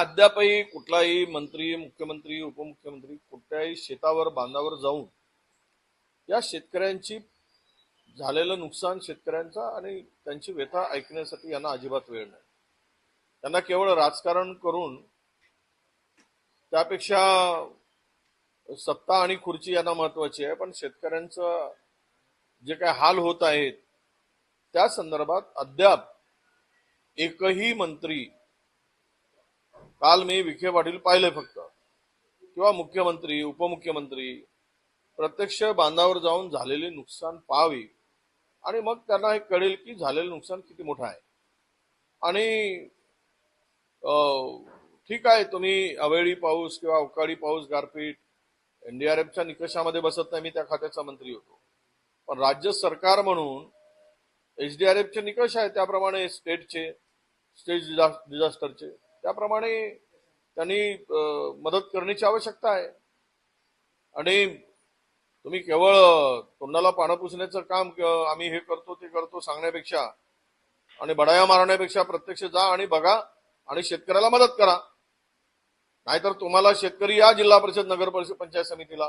अद्यापही कुठलाही मंत्री मुख्यमंत्री उपमुख्यमंत्री कुठल्याही शेतावर बांधावर जाऊन या शेतकऱ्यांची झालेलं नुकसान शेतकऱ्यांचा आणि त्यांची व्यथा ऐकण्यासाठी यांना अजिबात वेळ नाही. त्यांना केवळ राजकारण करून त्यापेक्षा सत्ता आणि खुर्ची यांना महत्वाची आहे पण शेतकऱ्यांचं जे काय हाल होत आहेत त्या संदर्भात अद्याप एकही मंत्री काल मी विखे पाटील पाहिले फक्त. किंवा मुख्यमंत्री उपमुख्यमंत्री प्रत्यक्ष बांधावर जाऊन झालेले नुकसान पाहावी. आणि मग त्यांना हे कळेल की झालेलं नुकसान किती मोठं आहे. आणि ठीक आहे तुम्ही अवेळी पाऊस किंवा अवकाळी पाऊस गारपीट एनडीआरएफच्या निकषामध्ये बसत नाही मी त्या खात्याचा मंत्री होतो. पण राज्य सरकार म्हणून एच डी आर एफचे निकष आहे त्याप्रमाणे स्टेटचे स्टेट डिझास्टरचे त्याप्रमाणे त्यांनी मदत करण्याची आवश्यकता आहे. आणि तुम्ही केवळ तोंडाला पानं पुसण्याचं काम आम्ही हे करतो ते करतो सांगण्यापेक्षा आणि बडाया मारण्यापेक्षा प्रत्यक्ष जा आणि बघा आणि शेतकऱ्याला मदत करा. नाहीतर तुम्हाला शेतकरी या जिल्हा परिषद नगर परिषद पंचायत समितीला